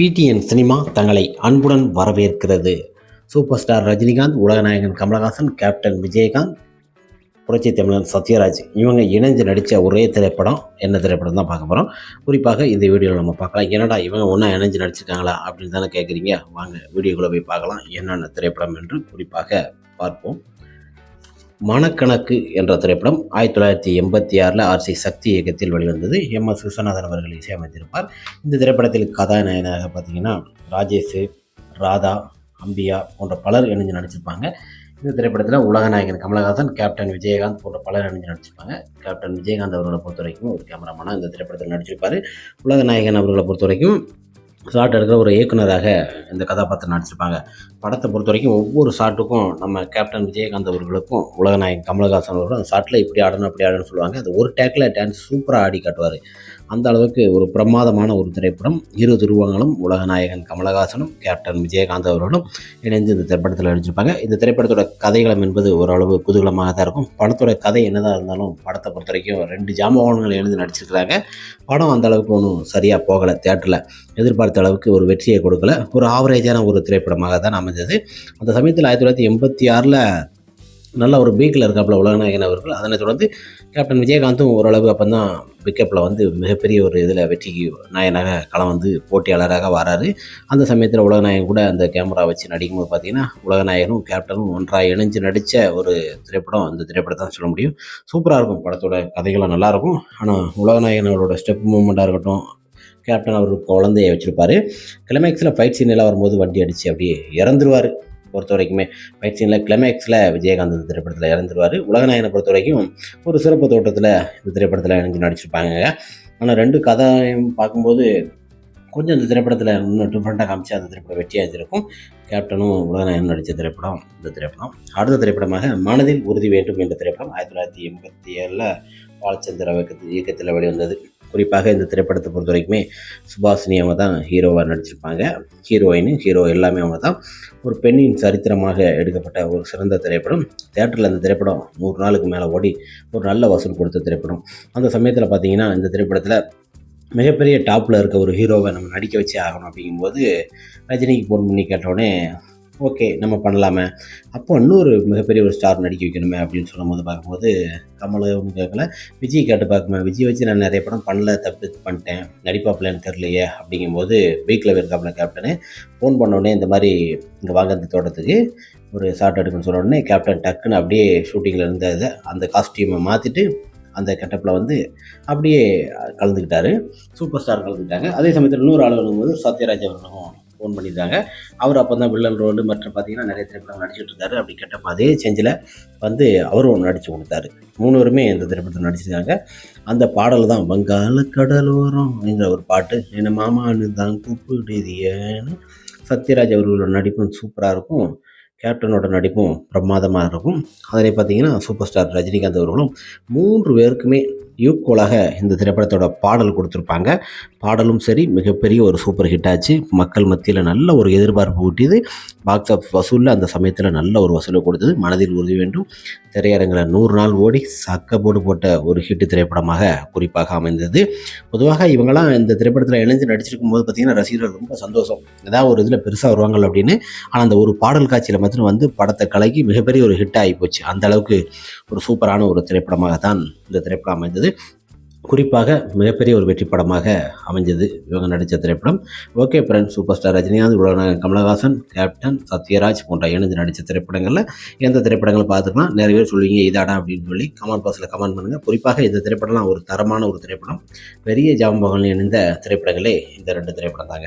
PTN cinema தங்களை அன்புடன் வரவேற்கிறது. சூப்பர் ஸ்டார் ரஜினிகாந்த் உலகநாயகன் கமலஹாசன் கேப்டன் விஜயகாந்த் புரட்சி தமிழன் சத்யராஜ் இவங்க இணைஞ்சு நடித்த ஒரே திரைப்படம் என்ன திரைப்படம் தான் பார்க்க போகிறோம் குறிப்பாக இந்த வீடியோவில் நம்ம பார்க்கலாம். என்னடா இவங்க ஒன்றா இணைஞ்சு நடிச்சிருக்காங்களா அப்படின்னு தானே கேட்குறீங்க வாங்க வீடியோக்குள்ளே போய் பார்க்கலாம். என்னென்ன திரைப்படம் என்று குறிப்பாக பார்ப்போம். மனக்கணக்கு என்ற திரைப்படம் ஆயிரத்தி தொள்ளாயிரத்தி எண்பத்தி ஆறில் ஆர்சி சக்தி இயக்கத்தில் வெளிவந்தது. எம் எஸ் விஸ்வநாதன் அவர்கள் இசையமைத்திருப்பார். இந்த திரைப்படத்தில் கதாநாயகனாக பார்த்தீங்கன்னா ராஜேஷ் ராதா அம்பியா போன்ற பலர் இணைஞ்சு நடிச்சிருப்பாங்க. இந்த திரைப்படத்தில் உலகநாயகன் கமலஹாசன் கேப்டன் விஜயகாந்த் போன்ற பலர் இணைஞ்சு நடிச்சிருப்பாங்க. கேப்டன் விஜயகாந்த் அவர்களை பொறுத்த வரைக்கும் ஒரு கேமராமேனாக இந்த திரைப்படத்தில் நடிச்சிருப்பார். உலகநாயகன் அவர்களை பொறுத்த வரைக்கும் ஷார்ட் எடுக்கிற ஒரு இயக்குனராக இந்த கதாபாத்திரம் நடிச்சிருப்பாங்க. படத்தை பொறுத்த வரைக்கும் ஒவ்வொரு ஷாட்டுக்கும் நம்ம கேப்டன் விஜயகாந்த் அவர்களுக்கும் உலகநாயகன் கமலஹாசன் அவர்களும் அந்த ஷாட்டில் இப்படி ஆடணும் அப்படி ஆடணும்னு சொல்லுவாங்க. அது ஒரு டேக்கில் டான்ஸ் சூப்பராக ஆடி காட்டுவார். அந்த அளவுக்கு ஒரு பிரமாதமான ஒரு திரைப்படம். இரு துருவங்களும் உலகநாயகன் கமலஹாசனும் கேப்டன் விஜயகாந்த் அவர்களும் இணைந்து இந்த திரைப்படத்தில் நடிச்சிருப்பாங்க. இந்த திரைப்படத்தோட கதைகளம் என்பது ஓரளவு குதூகலமாக தான் இருக்கும். படத்தோட கதை என்னதான் இருந்தாலும் படத்தை பொறுத்த வரைக்கும் ரெண்டு ஜாம்பவான்கள் எழுந்து நடிச்சிருக்கிறாங்க. படம் அந்த அளவுக்கு ஒன்றும் சரியாக போகலை தேட்டரில் எதிர்பார்த்து அளவுக்கு ஒரு வெற்றியை கொடுக்கல. ஒரு ஆவரேஜான ஒரு திரைப்படமாக தான் அமைஞ்சது. அந்த சமயத்தில் ஆயிரத்தி தொள்ளாயிரத்தி எண்பத்தி ஆறில் நல்ல ஒரு பீக்கில் இருக்காப்புல உலகநாயகன் அவர்கள். அதனை தொடர்ந்து கேப்டன் விஜயகாந்தும் ஓரளவு அப்போ தான் பிக்கப்பில் வந்து மிகப்பெரிய ஒரு இதில் வெற்றிக்கு நாயனாக களம் வந்து போட்டியாளராக வராரு. அந்த சமயத்தில் உலகநாயகன் கூட அந்த கேமரா வச்சு நடிக்கும்போது பார்த்தீங்கன்னா உலகநாயகனும் கேப்டனும் ஒன்றாக இணைஞ்சு நடித்த ஒரு திரைப்படம். அந்த திரைப்படத்தை தான் சொல்ல முடியும். சூப்பராக இருக்கும் படத்தோட கதைகளும் நல்லாயிருக்கும் ஆனால் உலகநாயகன் அவரோட ஸ்டெப் மூமெண்ட்டாக இருக்கட்டும் கேப்டன் அவர் குழந்தைய வச்சுருப்பாரு. கிளைமேக்ஸில் ஃபைட் சீனில் வரும்போது வண்டி அடித்து அப்படியே இறந்துருவார். பொறுத்த வரைக்குமே ஃபைட் சீனில் கிளைமேக்ஸில் விஜயகாந்த் இந்த திரைப்படத்தில் இறந்துருவார். உலகநாயகனை பொறுத்த வரைக்கும் ஒரு சிறப்பு தோட்டத்தில் இந்த திரைப்படத்தில் இணைஞ்சு நடிச்சிருப்பாங்க. ஆனால் ரெண்டு கதையும் பார்க்கும்போது கொஞ்சம் இந்த திரைப்படத்தில் இன்னும் டிஃப்ரெண்ட்டாக காமிச்சு அந்த திரைப்படம் வெற்றியாக இருக்கும் கேப்டனும் உலகநாயகன் நடித்த திரைப்படம் இந்த திரைப்படம். அடுத்த திரைப்படமாக மனதில் உறுதி வேண்டும் என்ற திரைப்படம் ஆயிரத்தி தொள்ளாயிரத்தி எண்பத்தி ஏழில் பாலச்சந்திர இயக்கத்தில் இயக்கத்தில் வெளிவந்தது. குறிப்பாக இந்த திரைப்படத்தை பொறுத்த வரைக்குமே சுபாஷினி அவங்க தான் ஹீரோவாக நடிச்சிருப்பாங்க. ஹீரோயின் ஹீரோ எல்லாமே அவங்க தான். ஒரு பெண்ணின் சரித்திரமாக எடுக்கப்பட்ட ஒரு சிறந்த திரைப்படம். தேட்டரில் இந்த திரைப்படம் நூறு நாளுக்கு மேலே ஓடி ஒரு நல்ல வசூல் கொடுத்த திரைப்படம். அந்த சமயத்தில் பார்த்தீங்கன்னா இந்த திரைப்படத்தில் மிகப்பெரிய டாப்பில் இருக்க ஒரு ஹீரோவை நம்ம நடிக்க வச்சே ஆகணும் அப்படிங்கும்போது ரஜினிக்கு ஃபோன் பண்ணி கேட்டோடனே ஓகே நம்ம பண்ணலாமே. அப்போ இன்னொரு மிகப்பெரிய ஒரு ஸ்டார் நடிக்க வைக்கணுமே அப்படின்னு சொல்லும்போது பார்க்கும்போது கமலும் கேட்கல விஜய் கேட்டு பார்க்குமே. விஜய் வச்சு நான் நிறைய படம் பண்ணல தப்பு பண்ணிட்டேன். நடிப்பாப்பிலன்னு தெரிலையே அப்படிங்கும்போது வீக்கில் இருக்காப்புல கேப்டனு ஃபோன் பண்ணோடனே இந்த மாதிரி இங்கே வாங்க இந்த தோட்டத்துக்கு ஒரு ஷார்ட் எடுக்கணும்னு சொன்ன உடனே கேப்டன் டக்குன்னு அப்படியே ஷூட்டிங்கில் இருந்த இதை அந்த காஸ்டியூமை மாற்றிட்டு அந்த கெட்டப்பில் வந்து அப்படியே கலந்துக்கிட்டாரு. சூப்பர் ஸ்டார் கலந்துக்கிட்டாங்க. அதே சமயத்தில் இன்னொரு ஆள் வரும்போது சத்யராஜ் அவர்களும் ஃபோன் பண்ணியிருந்தாங்க. அவர் அப்போ தான் வில்லன் ரோடு மற்றும் பார்த்தீங்கன்னா நிறைய திரைப்படம் நடிச்சுட்டு இருந்தாரு. அப்படி கேட்டப்ப அதே செஞ்சில் வந்து அவரும் ஒன்று நடித்து கொடுத்தாரு. மூணுவருமே இந்த திரைப்படத்தில் நடிச்சிருக்காங்க. அந்த பாடல் தான் வங்காள கடலோரம் என்ற ஒரு பாட்டு என்ன மாமான்னு தான் கூப்பிடுதியன்னு சத்யராஜ் அவர்களோட நடிப்பும் சூப்பராக இருக்கும். கேப்டனோட நடிப்பும் பிரமாதமாக இருக்கும். அதில் பார்த்தீங்கன்னா சூப்பர் ஸ்டார் ரஜினிகாந்த் அவர்களும் மூன்று பேருக்குமே ஈக்குவலாக இந்த திரைப்படத்தோட பாடல் கொடுத்துருப்பாங்க. பாடலும் சரி மிகப்பெரிய ஒரு சூப்பர் ஹிட் ஆச்சு. மக்கள் மத்தியில் நல்ல ஒரு எதிர்பார்ப்பு ஊட்டியது. பாக்ஸ் ஆஃப் வசூலில் அந்த சமயத்தில் நல்ல ஒரு வசூலை கொடுத்தது. மனதில் உறுதி வேண்டும். திரையரங்கில் நூறு நாள் ஓடி சக்கப்போடு போட்ட ஒரு ஹிட் திரைப்படமாக குறிப்பாக அமைந்தது. பொதுவாக இவங்கெல்லாம் இந்த திரைப்படத்தில் இணைஞ்சு நடிச்சிருக்கும் போது பார்த்திங்கன்னா ரசிகர்கள் ரொம்ப சந்தோஷம். ஏதாவது ஒரு இதில் பெருசாக வருவாங்க அப்படின்னு. ஆனால் அந்த ஒரு பாடல் காட்சியில் மாத்திரம் வந்து படத்தை கலக்கி மிகப்பெரிய ஒரு ஹிட் ஆகி போச்சு. அந்த அளவுக்கு ஒரு சூப்பரான ஒரு திரைப்படமாக தான் இந்த திரைப்படம் அமைந்தது. குறிப்பாக மிகப்பெரிய ஒரு வெற்றி படமாக அமைஞ்சது இவங்க நடித்த திரைப்படம். Okay friends super star Rajinikanth உலகநாயகன் கமலஹாசன் கேப்டன் சத்யராஜ் போன்ற இணைந்து நடித்த திரைப்படங்களில் எந்த திரைப்படங்களை பார்த்துக்கலாம் நிறைய பேர் சொல்லுவீங்க இதாடா அப்படின்னு சொல்லி கமெண்ட் பாக்ஸில் கமெண்ட் பண்ணுங்கள் குறிப்பாக இந்த திரைப்படம்லாம் ஒரு தரமான ஒரு திரைப்படம். பெரிய ஜாம்பகங்கள் இணைந்த திரைப்படங்களே இந்த ரெண்டு திரைப்படம் தாங்க